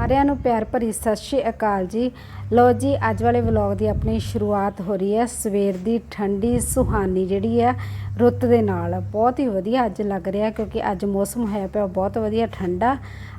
ਸਾਰਿਆਂ ਨੂੰ ਪਿਆਰ ਭਰੀ ਸਤਿ ਸ਼੍ਰੀ ਅਕਾਲ ਜੀ। ਲੋ ਜੀ, ਅੱਜ ਵਾਲੇ ਵਲੌਗ ਦੀ ਆਪਣੀ ਸ਼ੁਰੂਆਤ ਹੋ ਰਹੀ ਹੈ। ਸਵੇਰ ਦੀ ਠੰਡੀ ਸੁਹਾਨੀ ਜਿਹੜੀ ਹੈ ਰੁੱਤ ਦੇ ਨਾਲ। ਬਹੁਤ ਹੀ ਵਧੀਆ ਅੱਜ ਲੱਗ ਰਿਹਾ ਕਿਉਂਕਿ ਅੱਜ ਮੌਸਮ ਹੋਇਆ ਪਿਆ, ਬਹੁਤ ਵਧੀਆ ਠੰਡਾ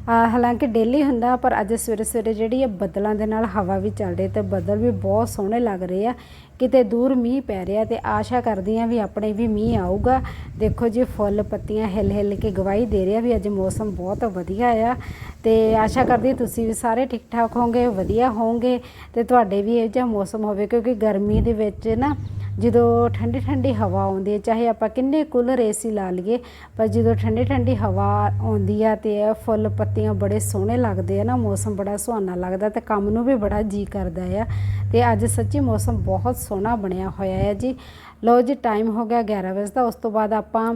ਹਾਲਾਂਕਿ ਡੇਲੀ ਹੁੰਦਾ, ਪਰ ਅੱਜ ਸਵੇਰੇ ਸਵੇਰੇ ਜਿਹੜੀ ਹੈ ਬੱਦਲਾਂ ਦੇ ਨਾਲ ਹਵਾ ਵੀ ਚੱਲ ਰਹੀ ਤੇ ਬੱਦਲ ਵੀ ਬਹੁਤ ਸੋਹਣੇ ਲੱਗ ਰਹੇ ਆ। ਕਿਤੇ ਦੂਰ ਮੀਂਹ ਪੈ ਰਿਹਾ ਤੇ ਆਸ਼ਾ ਕਰਦੀ ਆ ਵੀ ਆਪਣੇ ਵੀ ਮੀਂਹ ਆਊਗਾ। ਦੇਖੋ ਜੀ, ਫੁੱਲ ਪੱਤੀਆਂ ਹਿੱਲ ਹਿੱਲ ਕੇ ਗਵਾਹੀ ਦੇ ਰਿਹਾ ਵੀ ਅੱਜ ਮੌਸਮ ਬਹੁਤ ਵਧੀਆ ਆ ਤੇ ਆਸ਼ਾ ਕਰਦੀ ਤੁਸੀਂ ਵੀ ਸਾਰੇ ਠੀਕ ਠਾਕ ਹੋਵੋਗੇ, ਵਧੀਆ ਹੋਵੋਗੇ ਤੇ ਤੁਹਾਡੇ ਵੀ ਇਹ ਜਿਹਾ ਮੌਸਮ ਹੋਵੇ ਕਿਉਂਕਿ ਗਰਮੀ ਦੇ ਵਿੱਚ ਨਾ ਜਦੋਂ ਠੰਡੀ ਠੰਡੀ ਹਵਾ ਆਉਂਦੀ ਹੈ, ਚਾਹੇ ਆਪਾਂ ਕਿੰਨੇ ਕੂਲਰ ਏਸੀ ਲਾ ਲਈਏ, ਪਰ ਜਦੋਂ ਠੰਡੀ ਠੰਡੀ ਹਵਾ ਆਉਂਦੀ ਆ ਤੇ ਇਹ ਫੁੱਲ ਪੱਤੀਆਂ ਬੜੇ ਸੋਹਣੇ ਲੱਗਦੇ ਆ ਨਾ, ਮੌਸਮ ਬੜਾ ਸੁਹਾਨਾ ਲੱਗਦਾ ਤੇ ਕੰਮ ਨੂੰ ਵੀ ਬੜਾ ਜੀ ਕਰਦਾ ਆ। ਤੇ ਅੱਜ ਸੱਚੀ ਮੌਸਮ ਬਹੁਤ ਸੋਹਣਾ ਬਣਿਆ ਹੋਇਆ ਹੈ ਜੀ। ਲਓ ਜੀ ਟਾਈਮ ਹੋ ਗਿਆ 11 ਵਜੇ ਦਾ, ਉਸ ਤੋਂ ਬਾਅਦ ਆਪਾਂ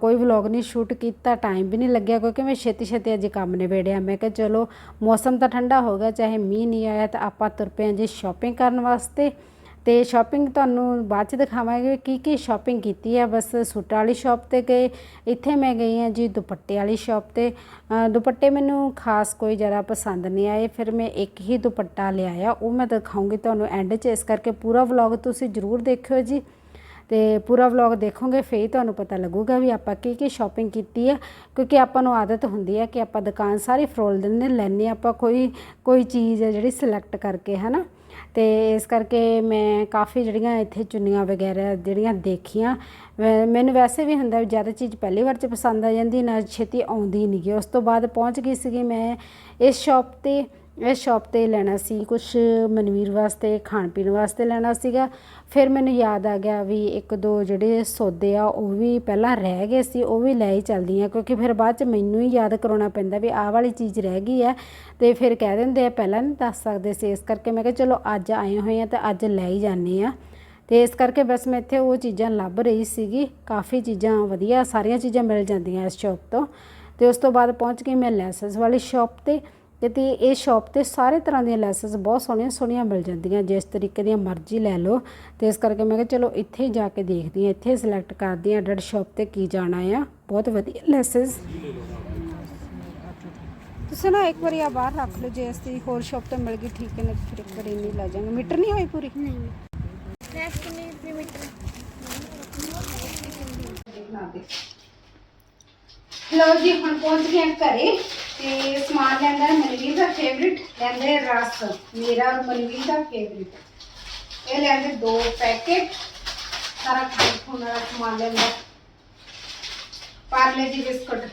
ਕੋਈ ਵਲੌਗ ਨਹੀਂ ਸ਼ੂਟ ਕੀਤਾ ਟਾਈਮ ਵੀ ਨਹੀਂ ਲੱਗਿਆ, ਕਿਉਂਕਿ ਮੈਂ ਛੇਤੀ ਛੇਤੀ ਅੱਜ ਕੰਮ ਨਿਬੇੜਿਆ। ਮੈਂ ਕਿਹਾ ਚਲੋ, ਮੌਸਮ ਤਾਂ ਠੰਡਾ ਹੋ ਗਿਆ, ਚਾਹੇ ਮੀਂਹ ਨਹੀਂ ਆਇਆ, ਤਾਂ ਆਪਾਂ ਤੁਰ ਪਏ ਹਾਂ ਜੀ ਸ਼ਾਪਿੰਗ ਕਰਨ ਵਾਸਤੇ। ਤੇ ਸ਼ਾਪਿੰਗ ਤੁਹਾਨੂੰ ਬਾਅਦ ਚ ਦਿਖਾਵਾਂਗੇ ਕੀ ਕੀ ਸ਼ਾਪਿੰਗ ਕੀਤੀ ਹੈ। ਬਸ ਸੂਟਾਂ ਵਾਲੀ ਸ਼ਾਪ ਤੇ ਗਏ। ਇੱਥੇ ਮੈਂ ਗਈ ਹਾਂ ਜੀ ਦੁਪੱਟੇ ਵਾਲੀ ਸ਼ਾਪ ਤੇ। ਦੁਪੱਟੇ ਮੈਨੂੰ ਖਾਸ ਕੋਈ ਜ਼ਿਆਦਾ ਪਸੰਦ ਨਹੀਂ ਆਏ। ਫਿਰ ਮੈਂ ਇੱਕ ਹੀ ਦੁਪੱਟਾ ਲਿਆਇਆ। ਉਹ ਮੈਂ ਦਿਖਾਉਂਗੀ ਤੁਹਾਨੂੰ ਐਂਡ 'ਚ। ਇਸ ਕਰਕੇ ਪੂਰਾ ਵਲੌਗ ਤੁਸੀਂ ਜ਼ਰੂਰ ਦੇਖਿਓ ਜੀ। ਤੇ ਪੂਰਾ ਵਲੌਗ ਦੇਖੋਗੇ, ਫੇਰ ਤੁਹਾਨੂੰ ਪਤਾ ਲੱਗੂਗਾ ਵੀ ਆਪਾਂ ਕੀ ਕੀ ਸ਼ਾਪਿੰਗ ਕੀਤੀ ਹੈ। ਕਿਉਂਕਿ ਆਪਾਂ ਨੂੰ ਆਦਤ ਹੁੰਦੀ ਹੈ ਕਿ ਆਪਾਂ ਦੁਕਾਨ ਸਾਰੀ ਫਰੋਲ ਦਿੰਦੇ ਲੈਣੇ ਆਪਾਂ ਕੋਈ ਕੋਈ ਚੀਜ਼ ਹੈ ਜਿਹੜੀ ਸਿਲੈਕਟ ਕਰਕੇ, ਹਨਾ? ਤੇ ਇਸ ਕਰਕੇ ਮੈਂ ਕਾਫੀ ਜਿਹੜੀਆਂ ਇੱਥੇ ਚੁੰਨੀਆਂ ਵਗੈਰਾ ਜਿਹੜੀਆਂ ਦੇਖੀਆਂ ਮੈਨੂੰ ਵੈਸੇ ਵੀ ਹੁੰਦਾ ਵੀ ਜ਼ਿਆਦਾ ਚੀਜ਼ ਪਹਿਲੀ ਵਾਰ ਚ ਪਸੰਦ ਆ ਜਾਂਦੀ, ਨਾ ਛੇਤੀ ਆਉਂਦੀ ਨਹੀਂ ਗੀ ਉਸ ਤੋਂ ਬਾਅਦ ਪਹੁੰਚ ਗਈ ਸੀਗੀ ਮੈਂ ਇਸ ਸ਼ਾਪ ਤੇ ਇਸ ਸ਼ਾਪ ਤੇ ਲੈਣਾ ਸੀ ਕੁਝ ਮਨਵੀਰ ਵਾਸਤੇ, ਖਾਣ ਪੀਣ ਵਾਸਤੇ ਲੈਣਾ ਸੀਗਾ। ਫਿਰ ਮੈਨੂੰ ਯਾਦ ਆ ਗਿਆ ਵੀ ਇੱਕ ਦੋ ਜਿਹੜੇ ਸੌਦੇ ਆ, ਉਹ ਵੀ ਪਹਿਲਾਂ ਰਹਿ ਗਏ ਸੀ, ਉਹ ਵੀ ਲੈ ਹੀ ਚੱਲਦੀ ਆ ਕਿਉਂਕਿ ਫਿਰ ਬਾਅਦ ਚ ਮੈਨੂੰ ਹੀ ਯਾਦ ਕਰਾਉਣਾ ਪੈਂਦਾ ਵੀ ਆਹ ਵਾਲੀ ਚੀਜ਼ ਰਹਿ ਗਈ ਹੈ ਤੇ ਫਿਰ ਕਹਿ ਦਿੰਦੇ ਆ, ਪਹਿਲਾਂ ਨਹੀਂ ਦੱਸ ਸਕਦੇ ਸੀ। ਇਸ ਕਰਕੇ ਮੈਂ ਕਿਹਾ, ਚਲੋ ਅੱਜ ਆਏ ਹੋਏ ਆ ਤਾਂ ਅੱਜ ਲੈ ਹੀ ਜਾਂਦੇ ਆ। ਤੇ ਇਸ ਕਰਕੇ ਬਸ ਮੈਂ ਇੱਥੇ ਉਹ ਚੀਜ਼ਾਂ ਲੱਭ ਰਹੀ ਸੀਗੀ। ਕਾਫੀ ਚੀਜ਼ਾਂ ਵਧੀਆ, ਸਾਰੀਆਂ ਚੀਜ਼ਾਂ ਮਿਲ ਜਾਂਦੀਆਂ ਇਸ ਸ਼ਾਪ ਤੋਂ। ਤੇ ਉਸ ਤੋਂ ਬਾਅਦ ਪਹੁੰਚ ਗਈ ਮੈਂ ਲੈਸਸ ਵਾਲੀ ਸ਼ਾਪ ਤੇ। ਤੇ ਤੇ ਇਹ ਸ਼ਾਪ ਤੇ ਸਾਰੇ ਤਰ੍ਹਾਂ ਦੀਆਂ ਲੈਸਸ ਬਹੁਤ ਸੋਹਣੀਆਂ ਸੋਹਣੀਆਂ ਮਿਲ ਜਾਂਦੀਆਂ ਜਿਸ ਤਰੀਕੇ ਦੀਆਂ ਮਰਜ਼ੀ ਲੈ ਲਓ। ਤੇ ਇਸ ਕਰਕੇ ਮੈਂ ਕਿਹਾ ਚਲੋ ਇੱਥੇ ਹੀ ਜਾ ਕੇ ਦੇਖਦੀ ਹਾਂ ਇੱਥੇ ਸਿਲੈਕਟ ਕਰਦੀ ਹਾਂ ਡੜ ਸ਼ਾਪ ਤੇ ਕੀ ਜਾਣਾ ਆ। ਬਹੁਤ ਵਧੀਆ ਲੈਸਸ। ਤੁਸੀਂ ਨਾ ਇੱਕ ਵਾਰੀ ਆ ਬਾਹਰ ਰੱਖ ਲਓ ਜੇ ਅਸੀਂ ਹੋਰ ਸ਼ਾਪ ਤੇ ਮਿਲ ਗਈ ਠੀਕ ਹੈ ਨਹੀਂ ਫਿਰ ਇੱਕ ਵਾਰੀ ਨਹੀਂ ਲੈ ਜਾਵਾਂਗੇ। ਮੀਟਰ ਨਹੀਂ ਹੋਈ ਪੂਰੀ? ਨੈਕਸਟ ਨੇ ਪ੍ਰੀਮੀਟਰ ਲਓ ਜੀ ਹੁਣ ਪਹੁੰਚ ਗਏ ਘਰੇ। ਤੇ ਸਮਾਨ ਲੈਂਦਾ ਹੈ ਮਨਵੀਰ ਦਾ ਫੇਵਰਿਟ ਲੈਂਦਾ ਹੈ ਰਸ। ਮੇਰਾ ਔਰ ਮਨਵੀਰ ਦਾ ਫੇਵਰਿਟ ਇਹ ਲੈਂਦੇ ਦੋ ਪੈਕੇਟ ਸਾਰਾ ਖਾਣ ਖੂਣ ਵਾਲਾ ਸਮਾਨ ਲੈਂਦਾ। ਪਾਰਲੇ ਜੀ ਬਿਸਕੁਟ।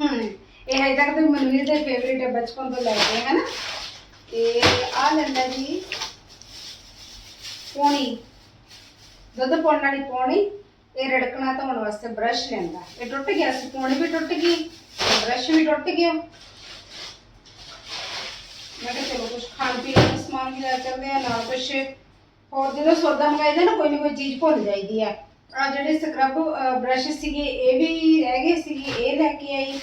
ਹਮ ਇਹ ਹੈ ਤੱਕ ਤੇ ਮਨਵੀਰ ਦਾ ਫੇਵਰਿਟ ਹੈ, ਬਚਪਨ ਤੋਂ ਲੈ ਕੇ, ਹੈ ਨਾ? ਤੇ ਆ ਲੈਂਦਾ ਜੀ ਪੌਣੀ। ਦੁੱਧ ਪਾਉਣ ਵਾਲੀ ਪੌਣੀ। ਇਹ ਰੜਕਣਾ ਧੋਣ ਵਾਸਤੇ ਬ੍ਰਸ਼ ਲੈਂਦਾ। ਇਹ ਟੁੱਟ ਗਿਆ ਸੀ ਵੀ ਟੁੱਟ ਗਈ, ਬ੍ਰਸ਼ ਵੀ ਟੁੱਟ ਗਿਆ। ਮੈਂ ਕਿਹਾ ਚਲੋ ਕੁਝ ਖਾਣ ਪੀਣ ਦਾ ਸਮਾਨ ਵੀ ਲੈ ਚੱਲਦੇ ਆ, ਨਾਲ ਕੁਝ ਹੋਰ ਜਦੋਂ ਸੌਦਾ ਮੰਗਾਈਦਾ ਨਾ, ਕੋਈ ਨਾ ਕੋਈ ਚੀਜ਼ ਭੁੱਲ ਜਾਈਦੀ ਆ। ਆ ਜਿਹੜੇ ਸਕਰਬ ਬ੍ਰਸ਼ ਸੀਗੇ, ਇਹ ਵੀ ਰਹਿ ਗਏ ਸੀਗੇ, ਇਹ ਲੈ ਕੇ ਆਈ।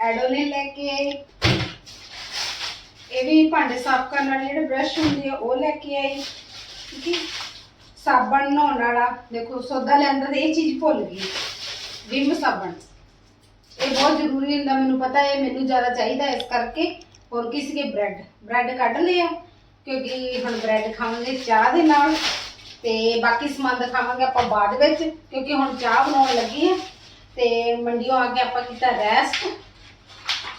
ਐਡੋਲਿਨ ਲੈ ਕੇ ਆਈ। ਇਹ ਵੀ ਭਾਂਡੇ ਸਾਫ਼ ਕਰਨ ਵਾਲੇ ਜਿਹੜੇ ਬ੍ਰਸ਼ ਹੁੰਦੇ ਆ, ਉਹ ਲੈ ਕੇ ਆਈ। ਠੀਕ ਹੈ। ਸਾਬਣ ਨਹਾਉਣ ਵਾਲਾ। ਦੇਖੋ, ਸੌਦਾ ਲੈਂਦਾ ਤੇ ਇਹ ਚੀਜ਼ ਭੁੱਲ ਗਈ। ਵਿਮ ਸਾਬਣ। ਇਹ ਬਹੁਤ ਜ਼ਰੂਰੀ ਹੁੰਦਾ, ਮੈਨੂੰ ਪਤਾ ਹੈ ਮੈਨੂੰ ਜ਼ਿਆਦਾ ਚਾਹੀਦਾ ਇਸ ਕਰਕੇ। ਹੋਰ ਕਿਸੇ ਕੇ ਬ੍ਰੈਡ। ਬ੍ਰੈਡ ਕੱਢ ਲਿਆ, ਕਿਉਂਕਿ ਹੁਣ ਬ੍ਰੈਡ ਖਾਵਾਂਗੇ ਚਾਹ ਦੇ ਨਾਲ। ਤੇ ਬਾਕੀ ਸਮਾਨ ਦਿਖਾਵਾਂਗੇ ਆਪਾਂ ਬਾਅਦ ਵਿੱਚ, ਕਿਉਂਕਿ ਹੁਣ ਚਾਹ ਬਣਾਉਣ ਲੱਗੀ ਹੈ ਤੇ ਮੰਡੀੋਂ ਆ ਕੇ ਆਪਾਂ ਕੀਤਾ ਰੈਸਟ।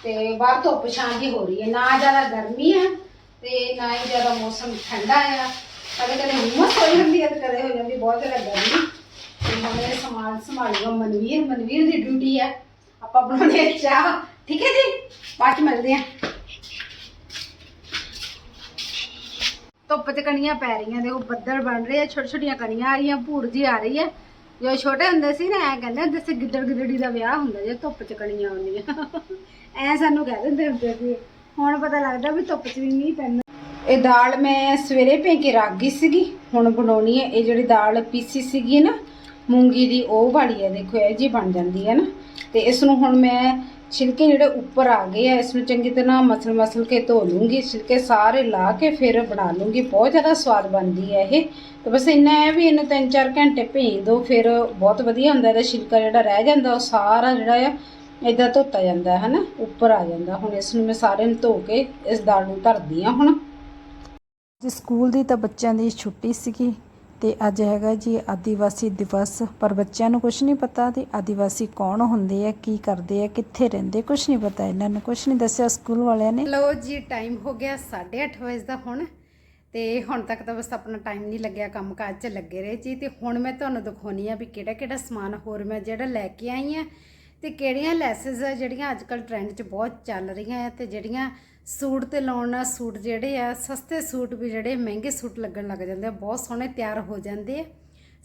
ਤੇ ਬਾਹਰ ਧੁੱਪ ਛਾਂ ਦੀ ਹੋ ਰਹੀ ਹੈ। ਨਾ ਜ਼ਿਆਦਾ ਗਰਮੀ ਹੈ ਤੇ ਨਾ ਹੀ ਜ਼ਿਆਦਾ ਮੌਸਮ ਠੰਡਾ ਆ। ਕਦੇ ਕਦੇ ਹੁਮਸ ਹੋ ਜਾਂਦੀ ਹੈ ਤੇ ਕਦੇ ਹੋ ਜਾਂਦੀ, ਬਹੁਤ ਜ਼ਿਆਦਾ ਗਰਮੀ। ਤੇ ਸਮਾਨ ਸੰਭਾਲੂਗਾ ਮਨਵੀਰ ਮਨਵੀਰ ਦੀ ਡਿਊਟੀ ਆ। ਆਪਾਂ ਬਣਾਉਣੇ ਚਾਹ। ਠੀਕ ਹੈ ਜੀ? ਬਾਅਦ ਚ ਮਿਲਦੇ ਆ ਧੁੱਪ ਚ ਕਣੀਆਂ ਪੈ ਰਹੀਆਂ ਦੇਖੋ ਬੱਦਲ ਬਣ ਰਹੇ ਆ ਛੋਟੀ ਛੋਟੀਆਂ ਕਣੀਆਂ ਆ ਰਹੀਆਂ, ਭੂੜ ਜੀ ਆ ਰਹੀ ਹੈ ਜੋ ਛੋਟੇ ਹੁੰਦੇ ਸੀ ਨਾ, ਐ ਕਹਿੰਦੇ ਹੁੰਦੇ ਸੀ, ਗਿੱਦੜ ਗਿੱਦੜੀ ਦਾ ਵਿਆਹ ਹੁੰਦਾ ਜੇ, ਧੁੱਪ ਚ ਕਣੀਆਂ ਆਉਂਦੀਆਂ। ਐ ਸਾਨੂੰ ਕਹਿ ਦਿੰਦੇ ਹੁੰਦੇ ਸੀ। ਹੁਣ ਪਤਾ ਲੱਗਦਾ ਵੀ ਧੁੱਪ ਚ ਵੀ ਨਹੀਂ ਪੈਂਦਾ। ਇਹ ਦਾਲ ਮੈਂ ਸਵੇਰੇ ਭੇ ਕੇ ਰੱਖ ਗਈ ਸੀਗੀ। ਹੁਣ ਬਣਾਉਣੀ ਹੈ। ਇਹ ਜਿਹੜੀ ਦਾਲ ਪੀਸੀ ਸੀਗੀ ਨਾ, ਮੂੰਗੀ ਦੀ, ਉਹ ਵਾਲੀ ਹੈ। ਦੇਖੋ, ਇਹ ਜੀ ਬਣ ਜਾਂਦੀ ਹੈ ਨਾ। ਤੇ ਇਸ ਨੂੰ ਹੁਣ ਮੈਂ ਛਿਲਕੇ ਜਿਹੜੇ ਉੱਪਰ ਆ ਗਏ ਆ, ਇਸ ਨੂੰ ਚੰਗੀ ਤਰ੍ਹਾਂ ਮਸਲ ਮਸਲ ਕੇ ਧੋ ਲੂੰਗੀ। ਛਿਲਕੇ ਸਾਰੇ ਲਾ ਕੇ ਫਿਰ ਬਣਾ ਲੂੰਗੀ। ਬਹੁਤ ਜ਼ਿਆਦਾ ਸਵਾਦ ਬਣਦੀ ਹੈ ਇਹ। ਤੇ ਬਸ ਇੰਨਾ ਹੈ ਵੀ ਇਹਨੂੰ 3-4 ਘੰਟੇ ਭੇਜ ਦਿਓ, ਫਿਰ ਬਹੁਤ ਵਧੀਆ ਹੁੰਦਾ। ਇਹਦਾ ਛਿਲਕਾ ਜਿਹੜਾ ਰਹਿ ਜਾਂਦਾ, ਉਹ ਸਾਰਾ ਜਿਹੜਾ ਆ ਇਦਾਂ ਧੋਤਾ ਜਾਂਦਾ, ਹੈ ਨਾ। ਉੱਪਰ ਆ ਜਾਂਦਾ। ਹੁਣ ਇਸ ਨੂੰ ਮੈਂ ਸਾਰੇ ਨੂੰ ਧੋ ਕੇ ਇਸ ਦਾਲ ਨੂੰ ਧਰਦੀ ਆ ਹੁਣ। ਜੀ, ਸਕੂਲ ਦੀ ਤਾਂ ਬੱਚਿਆਂ ਦੀ ਛੁੱਟੀ ਸੀਗੀ ਤੇ ਅੱਜ ਹੈਗਾ ਜੀ ਆਦੀਵਾਸੀ ਦਿਵਸ, ਪਰ ਬੱਚਿਆਂ ਨੂੰ ਕੁਝ ਨਹੀਂ ਪਤਾ ਤੇ ਆਦੀਵਾਸੀ ਕੌਣ ਹੁੰਦੇ ਆ, ਕੀ ਕਰਦੇ ਆ, ਕਿੱਥੇ ਰਹਿੰਦੇ ਕੁਝ ਨਹੀਂ ਪਤਾ ਇਹਨਾਂ ਨੂੰ ਕੁਝ ਨਹੀਂ ਦੱਸਿਆ ਸਕੂਲ ਵਾਲਿਆਂ ਨੇ। ਲੋ ਜੀ ਟਾਈਮ ਹੋ ਗਿਆ 8:30 ਵਜੇ ਦਾ ਹੁਣ ਤੇ ਹੁਣ ਤੱਕ ਤਾਂ ਬਸ ਆਪਣਾ ਟਾਈਮ ਨਹੀਂ ਲੱਗਿਆ ਕੰਮ ਕਾਜ 'ਚ ਲੱਗੇ ਰਹੇ ਜੀ ਤੇ ਹੁਣ ਮੈਂ ਤੁਹਾਨੂੰ ਦਿਖਾਉਣੀ ਆ ਵੀ ਕਿਹੜਾ ਕਿਹੜਾ ਸਮਾਨ ਹੋਰ ਮੈਂ ਜਿਹੜਾ ਲੈ ਕੇ ਆਈ ਆ ਤੇ ਕਿਹੜੀਆਂ ਲੈਸਸ ਆ ਜਿਹੜੀਆਂ ਅੱਜ ਕੱਲ ਟ੍ਰੈਂਡ 'ਚ ਬਹੁਤ ਚੱਲ ਰਹੀਆਂ ਆ ਤੇ ਜਿਹੜੀਆਂ ਸੂਟ ਤੇ ਲਾਉਣ ਨਾਲ ਸੂਟ ਜਿਹੜੇ ਆ, ਸਸਤੇ ਸੂਟ ਵੀ ਜਿਹੜੇ ਮਹਿੰਗੇ ਸੂਟ ਲੱਗਣ ਲੱਗ ਜਾਂਦੇ ਆ, ਬਹੁਤ ਸੋਹਣੇ ਤਿਆਰ ਹੋ ਜਾਂਦੇ ਆ।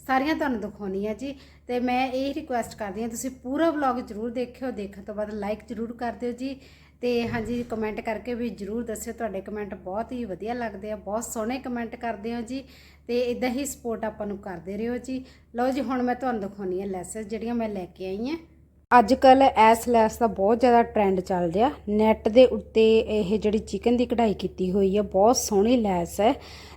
ਸਾਰੀਆਂ ਤੁਹਾਨੂੰ ਦਿਖਾਉਣੀ ਆ ਜੀ। ਤੇ ਮੈਂ ਇਹ ਰਿਕੁਐਸਟ ਕਰਦੀ ਹਾਂ, ਤੁਸੀਂ ਪੂਰਾ ਵਲੌਗ ਜਰੂਰ ਦੇਖਿਓ, ਦੇਖਣ ਤੋਂ ਬਾਅਦ ਲਾਈਕ ਜਰੂਰ ਕਰ ਦਿਓ ਜੀ। ਤੇ ਹਾਂਜੀ ਕਮੈਂਟ ਕਰਕੇ ਵੀ ਜਰੂਰ ਦੱਸਿਓ, ਤੁਹਾਡੇ ਕਮੈਂਟ ਬਹੁਤ ਹੀ ਵਧੀਆ ਲੱਗਦੇ ਆ, ਬਹੁਤ ਸੋਹਣੇ ਕਮੈਂਟ ਕਰਦੇ ਹੋ ਜੀ। ਤੇ ਇਦਾਂ ਹੀ ਸਪੋਰਟ ਆਪਾਂ ਨੂੰ ਕਰਦੇ ਰਹੋ ਜੀ। ਲਓ ਜੀ, ਹੁਣ ਮੈਂ ਤੁਹਾਨੂੰ ਦਿਖਾਉਣੀ ਆ ਲੈਸਸ ਜਿਹੜੀਆਂ ਮੈਂ ਲੈ ਕੇ ਆਈ ਆ ਅੱਜ ਕੱਲ ਐਸ ਲੈਸ ਦਾ ਬਹੁਤ ਜ਼ਿਆਦਾ ਟ੍ਰੈਂਡ ਚੱਲ ਰਿਹਾ। ਨੈਟ ਦੇ ਉੱਤੇ ਇਹ ਜਿਹੜੀ ਚਿਕਨ ਦੀ ਕਢਾਈ ਕੀਤੀ ਹੋਈ ਹੈ ਬਹੁਤ ਸੋਹਣੀ ਲੈਸ ਹੈ।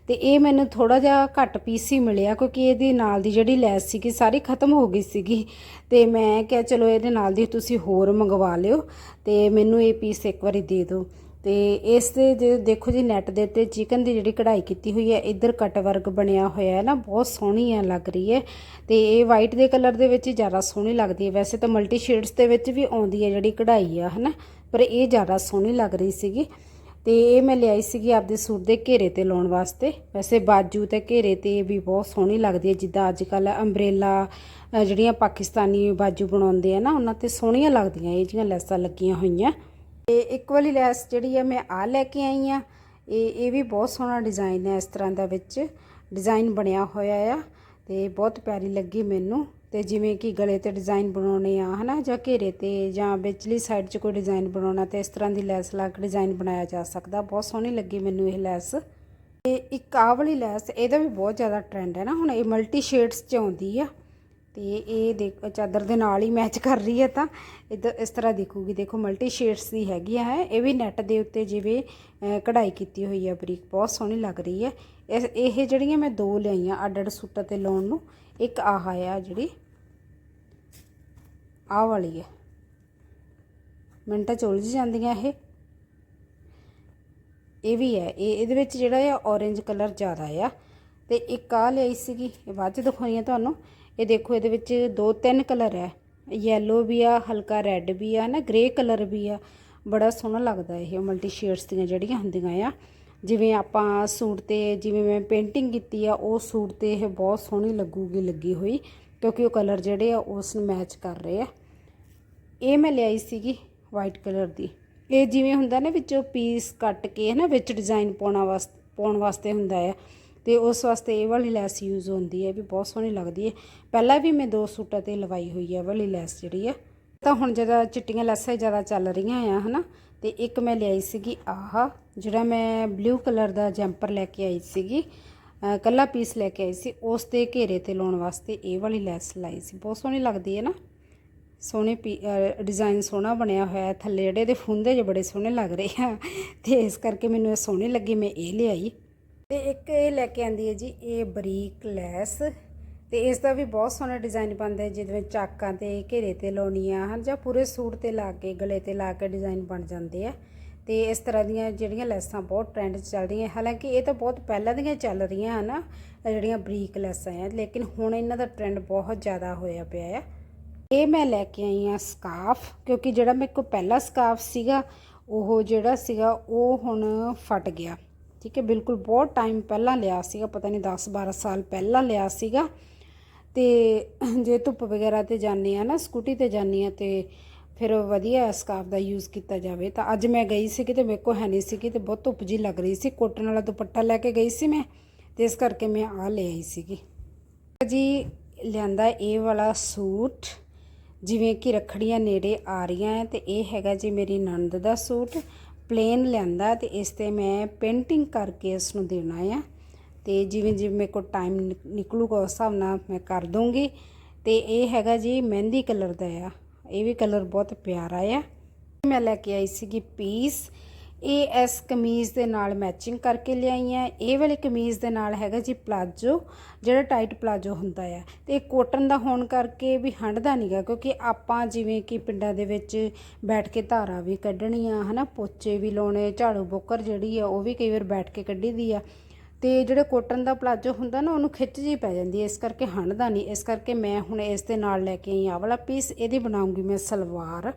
ਤੇ ਇਹ ਮੈਨੂੰ ਥੋੜਾ ਜਿਹਾ ਘੱਟ ਪੀਸ ਹੀ ਮਿਲਿਆ ਕਿਉਂਕਿ ਇਹਦੇ ਨਾਲ ਦੀ ਜਿਹੜੀ ਲੈਸ ਸੀਗੀ, ਸਾਰੀ ਖਤਮ ਹੋ ਗਈ ਸੀਗੀ। ਤੇ ਮੈਂ ਕਿਹਾ ਚਲੋ ਇਹਦੇ ਨਾਲ ਦੀ ਤੁਸੀਂ ਹੋਰ ਮੰਗਵਾ ਲਿਓ ਤੇ ਮੈਨੂੰ ਇਹ ਪੀਸ ਇੱਕ ਵਾਰੀ ਦੇ ਦਿਓ। ਤੇ ਇਸ ਦੇ ਜੇ ਦੇਖੋ ਜੀ ਨੈਟ ਦੇ ਉੱਤੇ ਚਿਕਨ ਦੀ ਜਿਹੜੀ ਕਢਾਈ ਕੀਤੀ ਹੋਈ ਹੈ, ਇੱਧਰ ਕਟ ਵਰਕ ਬਣਿਆ ਹੋਇਆ ਹੈ ਨਾ, ਬਹੁਤ ਸੋਹਣੀ ਹੈ ਲੱਗ ਰਹੀ ਹੈ ਤੇ ਇਹ ਵਾਈਟ ਦੇ ਕਲਰ ਦੇ ਵਿੱਚ ਹੀ ਜ਼ਿਆਦਾ ਸੋਹਣੀ ਲੱਗਦੀ ਹੈ। ਵੈਸੇ ਤਾਂ ਮਲਟੀ ਸ਼ੇਡਸ ਦੇ ਵਿੱਚ ਵੀ ਆਉਂਦੀ ਹੈ ਜਿਹੜੀ ਕਢਾਈ ਆ, ਹਨਾ? ਪਰ ਇਹ ਜ਼ਿਆਦਾ ਸੋਹਣੀ ਲੱਗ ਰਹੀ ਸੀਗੀ ਤੇ ਇਹ ਮੈਂ ਲਿਆਈ ਸੀਗੀ ਆਪਦੇ ਸੂਟ ਦੇ ਘੇਰੇ ਤੇ ਲਾਉਣ ਵਾਸਤੇ। ਵੈਸੇ ਬਾਜੂ ਤੇ ਘੇਰੇ ਤੇ ਵੀ ਬਹੁਤ ਸੋਹਣੀ ਲੱਗਦੀ ਹੈ, ਜਿੱਦਾਂ ਅੱਜ ਕੱਲ ਅੰਬ੍ਰੇਲਾ ਜਿਹੜੀਆਂ ਪਾਕਿਸਤਾਨੀ ਬਾਜੂ ਬਣਾਉਂਦੇ ਆ ਨਾ, ਉਹਨਾਂ ਤੇ ਸੋਹਣੀਆਂ ਲੱਗਦੀਆਂ, ਇਹ ਜੀਆਂ ਲੈਸਾਂ ਲੱਗੀਆਂ ਹੋਈਆਂ। ਤੇ ਇੱਕ ਵਾਲੀ ਲੈਸ ਜਿਹੜੀ ਆ ਮੈਂ ਆ ਲੈ ਕੇ ਆਈ ਆ। ਇਹ ਇਹ ਵੀ ਬਹੁਤ ਸੋਹਣਾ ਡਿਜ਼ਾਈਨ ਹੈ ਇਸ ਤਰ੍ਹਾਂ ਦਾ ਵਿੱਚ। ਡਿਜ਼ਾਈਨ ਬਣਿਆ ਹੋਇਆ ਆ ਤੇ ਬਹੁਤ ਪਿਆਰੀ ਲੱਗੀ ਮੈਨੂੰ। ਤੇ ਜਿਵੇਂ ਕਿ ਗਲੇ ਤੇ ਡਿਜ਼ਾਈਨ ਬਣਾਉਣੇ ਆ, ਹਨਾ, ਜਾਂ ਘੇਰੇ ਤੇ, ਜਾਂ ਵਿਚਲੀ ਸਾਈਡ 'ਚ ਕੋਈ ਡਿਜ਼ਾਈਨ ਬਣਾਉਣਾ ਤੇ ਇਸ ਤਰ੍ਹਾਂ ਦੀ ਲੈਸ ਲਾ ਕੇ ਡਿਜ਼ਾਈਨ ਬਣਾਇਆ ਜਾ ਸਕਦਾ। ਬਹੁਤ ਸੋਹਣੀ ਲੱਗੀ ਮੈਨੂੰ ਇਹ ਲੈਸ। ਤੇ ਇੱਕ ਆਹ ਵਾਲੀ ਲੈਸ, ਇਹਦਾ ਵੀ ਬਹੁਤ ਜ਼ਿਆਦਾ ਟ੍ਰੈਂਡ ਹੈ ਨਾ। ਹੁਣ ਇਹ ਮਲਟੀ ਸ਼ੇਡਸ 'ਚ ਆਉਂਦੀ ਆ। ਤੇ ਇਹ ਦੇਖ, ਚਾਦਰ ਦੇ ਨਾਲ ਹੀ ਮੈਚ ਕਰ ਰਹੀ ਹੈ ਤਾਂ ਇਧਰ ਇਸ ਤਰ੍ਹਾਂ ਦਿਖੂਗੀ। ਦੇਖੋ ਮਲਟੀ ਸ਼ੇਡਸ ਦੀ ਹੈਗੀ ਹੈ। ਇਹ ਵੀ ਨੈਟ ਦੇ ਉੱਤੇ ਜਿਵੇਂ ਕਢਾਈ ਕੀਤੀ ਹੋਈ ਹੈ ਬਰੀਕ, ਬਹੁਤ ਸੋਹਣੀ ਲੱਗ ਰਹੀ ਹੈ। ਇਸ, ਇਹ ਜਿਹੜੀਆਂ ਮੈਂ ਦੋ ਲਿਆਈਆਂ ਅੱਡ ਅੱਡ ਸੂਟਾਂ ਤੇ ਲਾਉਣ ਨੂੰ, ਇੱਕ ਆਹ ਆ ਜਿਹੜੀ, ਆਹ ਵਾਲੀ ਹੈ ਮਿੰਟਾਂ ਚ ਉਲਝ ਜਾਂਦੀਆਂ ਇਹ। ਇਹ ਵੀ ਹੈ। ਇਹ, ਇਹਦੇ ਵਿੱਚ ਜਿਹੜਾ ਆ, orange ਕਲਰ ਜ਼ਿਆਦਾ ਆ। ਤੇ ਇੱਕ ਆ ਲਈ ਸੀਗੀ, ਇਹ ਬਾਅਦ ਚ ਦਿਖਾਉਣੀ ਆ ਤੁਹਾਨੂੰ। ਇਹ ਦੇਖੋ, ਇਹਦੇ ਵਿੱਚ ਦੋ ਤਿੰਨ ਕਲਰ ਹੈ। ਯੈਲੋ ਵੀ ਆ, ਹਲਕਾ ਰੈੱਡ ਵੀ ਆ ਨਾ ਗ੍ਰੇ ਕਲਰ ਵੀ ਆ। ਬੜਾ ਸੋਹਣਾ ਲੱਗਦਾ ਇਹ ਮਲਟੀ ਸ਼ੇਡਸ ਦੀਆਂ ਜਿਹੜੀਆਂ ਹੁੰਦੀਆਂ ਆ। ਜਿਵੇਂ ਆਪਾਂ ਸੂਟ ਤੇ, ਜਿਵੇਂ ਮੈਂ ਪੇਂਟਿੰਗ ਕੀਤੀ ਆ, ਉਹ ਸੂਟ ਤੇ ਇਹ ਬਹੁਤ ਸੋਹਣੀ ਲੱਗੂਗੀ, ਲੱਗੀ ਹੋਈ, ਕਿਉਂਕਿ ਉਹ ਕਲਰ ਜਿਹੜੇ ਆ, ਉਸ ਨੂੰ ਮੈਚ ਕਰ ਰਹੇ ਆ। ਇਹ ਮੈਂ ਲਿਆਈ ਸੀਗੀ ਵਾਈਟ ਕਲਰ ਦੀ। ਇਹ ਜਿਵੇਂ ਹੁੰਦਾ ਨਾ, ਵਿੱਚੋਂ ਪੀਸ ਕੱਟ ਕੇ ਹੈ ਨਾ ਵਿੱਚ ਡਿਜ਼ਾਈਨ ਪਾਉਣਾ ਵਾਸਤੇ ਪਾਉਣ ਵਾਸਤੇ ਹੁੰਦਾ ਆ। ਤੇ ਉਸ ਵਾਸਤੇ ਇਹ ਵਾਲੀ ਲੈਸ ਯੂਜ਼ ਹੁੰਦੀ ਹੈ ਵੀ ਬਹੁਤ ਸੋਹਣੀ ਲੱਗਦੀ ਹੈ। ਪਹਿਲਾਂ ਵੀ ਮੈਂ ਦੋ ਸੂਟਾਂ ਤੇ ਲਵਾਈ ਹੋਈ ਹੈ ਵਾਲੀ ਲੈਸ ਜਿਹੜੀ ਹੈ। ਤਾਂ ਹੁਣ ਜਿਹੜਾ ਚਿੱਟੀਆਂ ਲੈਸਾਂ ਜ਼ਿਆਦਾ ਚੱਲ ਰਹੀਆਂ ਆ, ਹਨਾ? ਤੇ ਇੱਕ ਮੈਂ ਲਿਆਈ ਸੀਗੀ ਆਹ, ਜਿਹੜਾ ਮੈਂ ਬਲੂ ਕਲਰ ਦਾ ਜੈਂਪਰ ਲੈ ਕੇ ਆਈ ਸੀਗੀ, ਅਹ ਕੱਲਾ ਪੀਸ ਲੈ ਕੇ ਆਈ ਸੀ, ਉਸ ਦੇ ਘੇਰੇ ਤੇ ਲਾਉਣ ਵਾਸਤੇ ਇਹ ਵਾਲੀ ਲੈਸ ਲਾਈ ਸੀ। ਬਹੁਤ ਸੋਹਣੀ ਲੱਗਦੀ ਹੈ ਨਾ? ਸੋਹਣੇ ਡਿਜ਼ਾਈਨ ਸੋਹਣਾ ਬਣਿਆ ਹੋਇਆ ਥੱਲੇ ਜਿਹੜੇ ਦੇ ਫੁੰਦੇ ਜਿਹੇ ਬੜੇ ਸੋਹਣੇ ਲੱਗ ਰਹੇ ਆ। ਤੇ ਇਸ ਕਰਕੇ ਮੈਨੂੰ ਇਹ ਸੋਹਣੀ ਲੱਗੀ, ਮੈਂ ਇਹ ਲਿਆਈ। ਤੇ ਇੱਕ ਇਹ ਲੈ ਕੇ ਆਂਦੀ ਹੈ ਜੀ, ਇਹ ਬਰੀਕ ਲੈਸ ਤੇ ਇਸ ਦਾ ਵੀ ਬਹੁਤ ਸੋਹਣਾ ਡਿਜ਼ਾਈਨ ਬਣਦਾ ਹੈ, ਜਿਹਦੇ ਵਿੱਚ ਚਾਕਾਂ ਤੇ, ਘੇਰੇ ਤੇ ਲਾਉਣੀ ਆ ਹਨ ਜਾਂ ਪੂਰੇ ਸੂਟ ਤੇ ਲਾ ਕੇ, ਗਲੇ ਤੇ ਲਾ ਕੇ ਡਿਜ਼ਾਈਨ ਬਣ ਜਾਂਦੇ ਆ। ਤੇ ਇਸ ਤਰ੍ਹਾਂ ਦੀਆਂ ਜਿਹੜੀਆਂ ਲੈਸਾਂ ਬਹੁਤ ਟ੍ਰੈਂਡ 'ਚ ਚੱਲਦੀਆਂ ਹਾਲਾਂਕਿ ਇਹ ਤਾਂ ਬਹੁਤ ਪਹਿਲਾਂ ਦੀਆਂ ਚੱਲ ਰਹੀਆਂ ਹਨ ਇਹ ਜਿਹੜੀਆਂ ਬਰੀਕ ਲੈਸਾਂ ਆ, ਲੇਕਿਨ ਹੁਣ ਇਹਨਾਂ ਦਾ ਟ੍ਰੈਂਡ ਬਹੁਤ ਜ਼ਿਆਦਾ ਹੋਇਆ ਪਿਆ ਆ। ਇਹ ਮੈਂ ਲੈ ਕੇ ਆਈ ਆ ਸਕਾਫ ਕਿਉਂਕਿ ਜਿਹੜਾ ਮੇਰੇ ਕੋਲ ਪਹਿਲਾ ਸਕਾਫ ਸੀਗਾ, ਉਹ ਜਿਹੜਾ ਸੀਗਾ, ਉਹ ਹੁਣ ਫਟ ਗਿਆ। ਠੀਕ ਹੈ, ਬਿਲਕੁਲ ਬਹੁਤ ਟਾਈਮ ਪਹਿਲਾਂ ਲਿਆ ਸੀਗਾ, ਪਤਾ ਨਹੀਂ 10 12 ਸਾਲ ਪਹਿਲਾਂ ਲਿਆ ਸੀਗਾ। ਤੇ ਜੇ ਧੁੱਪ ਵਗੈਰਾ ਤੇ ਜਾਂਦੇ ਆ ਨਾ ਸਕੂਟੀ ਤੇ ਜਾਂਦੀ ਆ ਤੇ ਫਿਰ ਵਧੀਆ ਸਕਾਫ ਦਾ ਯੂਜ਼ ਕੀਤਾ ਜਾਵੇ। ਤਾਂ ਅੱਜ ਮੈਂ ਗਈ ਸੀ ਤੇ ਮੇਰੇ ਕੋਲ ਹੈ ਨਹੀਂ ਸੀਗੀ ਤੇ ਬਹੁਤ ਧੁੱਪ ਜੀ ਲੱਗ ਰਹੀ ਸੀ। ਕੋਟਨ ਵਾਲਾ ਦੁਪੱਟਾ ਲੈ ਕੇ ਗਈ ਸੀ ਮੈਂ ਤੇ ਇਸ ਕਰਕੇ ਮੈਂ ਆ ਲੈ ਆਈ ਸੀਗੀ। ਜੀ ਲਿਆਂਦਾ ਇਹ ਵਾਲਾ ਸੂਟ, ਜਿਵੇਂ ਕਿ ਰੱਖੜੀਆਂ ਨੇੜੇ ਆ ਰਹੀਆਂ ਹੈ ਤੇ ਇਹ ਹੈਗਾ ਜੀ ਮੇਰੀ ਨੰਦ ਦਾ ਸੂਟ। ਪਲੇਨ ਲਿਆਂਦਾ ਤੇ ਇਸ ਤੇ ਮੈਂ ਪੇਂਟਿੰਗ ਕਰਕੇ ਇਸ ਨੂੰ ਦੇਣਾ ਆ। ਤੇ ਜਿਵੇਂ ਜਿਵੇਂ ਮੇਰੇ ਕੋਲ ਟਾਈਮ ਨਿਕਲੂਗਾ ਉਸ ਹਿਸਾਬ ਨਾਲ ਮੈਂ ਕਰ ਦੂੰਗੀ। ਤੇ ਇਹ ਹੈਗਾ ਜੀ ਮਹਿੰਦੀ ਕਲਰ ਦਾ ਆ। ਇਹ ਵੀ ਕਲਰ ਬਹੁਤ ਪਿਆਰਾ ਆ। ਮੈਂ ਲੈ ਕੇ ਆਈ ਸੀਗੀ ਪੀਸ। ਇਹ ਇਸ ਕਮੀਜ਼ ਦੇ ਨਾਲ ਮੈਚਿੰਗ ਕਰਕੇ ਲਿਆਈ ਹੈ। ਇਹ ਵਾਲੀ ਕਮੀਜ਼ ਦੇ ਨਾਲ ਹੈਗਾ ਜੀ ਪਲਾਜੋ ਜਿਹੜਾ ਟਾਈਟ ਪਲਾਜੋ ਹੁੰਦਾ ਆ। ਤੇ ਇਹ ਕੋਟਨ ਦਾ ਹੋਣ ਕਰਕੇ ਵੀ ਹੰਡਦਾ ਨਹੀਂਗਾ ਕਿਉਂਕਿ ਆਪਾਂ ਜਿਵੇਂ ਕਿ ਪਿੰਡਾਂ ਦੇ ਵਿੱਚ ਬੈਠ ਕੇ ਧਾਰਾ ਵੀ ਕੱਢਣੀਆਂ, ਹਨਾ, ਪੋਚੇ ਵੀ ਲਾਉਣੇ, ਝਾੜੂ ਬੋਕਰ ਜਿਹੜੀ ਆ, ਉਹ ਵੀ ਕਈ ਵਾਰ ਬੈਠ ਕੇ ਕੱਢੀ ਦੀ ਆ। ਤੇ ਜਿਹੜਾ ਕੋਟਨ ਦਾ ਪਲਾਜੋ ਹੁੰਦਾ ਨਾ, ਉਹਨੂੰ ਖਿੱਚ ਜੀ ਪੈ ਜਾਂਦੀ ਹੈ ਇਸ ਕਰਕੇ ਹੰਡਦਾ ਨਹੀਂ ਇਸ ਕਰਕੇ ਮੈਂ ਹੁਣ ਇਸ ਦੇ ਨਾਲ ਲੈ ਕੇ ਆਈ ਆਹ ਵਾਲਾ ਪੀਸ ਇਹਦੀ ਬਣਾਉਂਗੀ ਮੈਂ ਸਲਵਾਰ।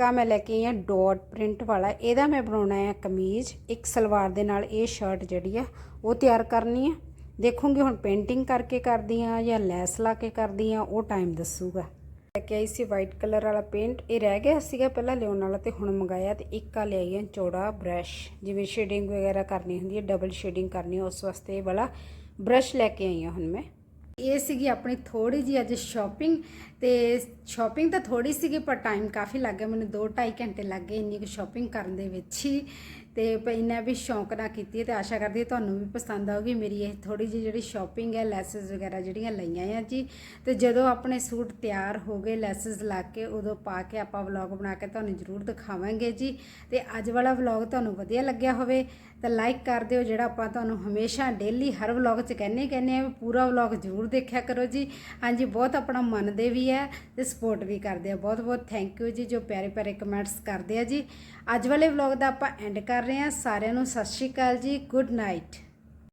ਕਾ ਮੈਂ ਲੈ ਕੇ ਆਈ ਹਾਂ ਡਾਟ ਪ੍ਰਿੰਟ ਵਾਲਾ। ਇਹਦਾ ਮੈਂ ਬਣਾਉਣਾ ਹੈ ਕਮੀਜ਼। ਇੱਕ ਸਲਵਾਰ ਦੇ ਨਾਲ ਇਹ ਸ਼ਰਟ ਜਿਹੜੀ ਆ, ਉਹ ਤਿਆਰ ਕਰਨੀ ਆ। ਦੇਖੂੰਗੀ ਹੁਣ ਪੇਂਟਿੰਗ ਕਰਕੇ ਕਰਦੀ ਆ ਜਾਂ ਲੈਸ ਲਾ ਕੇ ਕਰਦੀ ਆ ਉਹ ਟਾਈਮ ਦੱਸੂਗਾ। ਲੈ ਕੇ ਆਈ ਸੀ ਵਾਈਟ ਕਲਰ ਵਾਲਾ ਪੇਂਟ ਇਹ ਰਹਿ ਗਿਆ ਸੀਗਾ ਪਹਿਲਾਂ ਲਿਆਉਣ ਵਾਲਾ ਤੇ ਹੁਣ ਮੰਗਾਇਆ ਤੇ ਇੱਕ ਆ ਲਿਆਈ ਹੈ ਚੌੜਾ ਬ੍ਰਸ਼ ਜਿਵੇਂ ਸ਼ੇਡਿੰਗ ਵਗੈਰਾ ਕਰਨੀ ਹੁੰਦੀ ਹੈ ਡਬਲ ਸ਼ੇਡਿੰਗ ਕਰਨੀ ਹੈ ਉਸ ਵਾਸਤੇ ਇਹ ਵਾਲਾ ਬ੍ਰਸ਼ ਲੈ ਕੇ ਆਈ ਹਾਂ ਹੁਣ ਮੈਂ। ਇਹ ਸੀਗੀ ਆਪਣੀ ਥੋੜੀ ਜੀ ਅੱਜ ਸ਼ਾਪਿੰਗ ਤੇ ਸ਼ਾਪਿੰਗ ਤਾਂ ਥੋੜੀ ਸੀਗੀ, ਪਰ ਟਾਈਮ ਕਾਫੀ ਲੱਗ ਗਿਆ। ਮੈਨੂੰ 2.5 ਘੰਟੇ ਲੱਗ ਗਏ ਇੰਨੀ ਕੁ ਸ਼ਾਪਿੰਗ ਕਰਨ ਦੇ ਵਿੱਚ ਹੀ। ਤੇ ਪ- ਇੰਨਾ ਵੀ ਸ਼ੌਂਕ ਨਾਲ ਕੀਤੀ ਹੈ ਤੇ ਆਸ਼ਾ ਕਰਦੀ ਹਾਂ ਤੁਹਾਨੂੰ ਵੀ ਪਸੰਦ ਆਊਗੀ। ਮੇਰੀ ਇਹ ਥੋੜੀ ਜਿਹੀ ਜਿਹੜੀ ਸ਼ਾਪਿੰਗ ਹੈ, ਲੈਸਸ ਵਗੈਰਾ ਜਿਹੜੀਆਂ ਲਈਆਂ ਆ ਜੀ, ਤੇ ਜਦੋਂ ਆਪਣੇ ਸੂਟ ਤਿਆਰ ਹੋ ਗਏ, ਲੈਸਸ ਲਾ ਕੇ ਉਦੋਂ ਪਾ ਕੇ ਆਪਾਂ ਵਲੌਗ ਬਣਾ ਕੇ ਤੁਹਾਨੂੰ ਜ਼ਰੂਰ ਦਿਖਾਵਾਂਗੇ ਜੀ। ਤੇ ਅੱਜ ਵਾਲਾ ਵਲੌਗ ਤੁਹਾਨੂੰ ਵਧੀਆ ਲੱਗਿਆ ਹੋਵੇ ਤਾਂ ਲਾਈਕ ਕਰ ਦਿਓ, ਜਿਹੜਾ ਆਪਾਂ ਤੁਹਾਨੂੰ ਹਮੇਸ਼ਾ ਡੇਲੀ ਹਰ ਵਲੌਗ 'ਚ ਕਹਿੰਨੇ ਕਹਿੰਨੇ ਆ ਵੀ ਪੂਰਾ ਵਲੌਗ ਜ਼ਰੂਰ ਦੇਖਿਆ ਕਰੋ ਜੀ। ਹਾਂਜੀ, ਬਹੁਤ ਆਪਣਾ ਮੰਨਦੇ ਵੀ ਹੈ ਤੇ ਸਪੋਰਟ ਵੀ ਕਰਦੇ ਆ। ਬਹੁਤ ਬਹੁਤ ਥੈਂਕ ਯੂ ਜੀ, ਜੋ ਪਿਆਰੇ ਪਿਆਰੇ ਕਮੈਂਟਸ ਕਰਦੇ ਆ ਜੀ। ਅੱਜ ਵਾਲੇ ਵਲੌਗ ਦਾ ਆਪਾਂ ਐਂਡ ਕਰ ਰਹੇ ਹਾਂ। ਸਾਰਿਆਂ ਨੂੰ ਸਤਿ ਸ਼੍ਰੀ ਅਕਾਲ ਜੀ। Good night.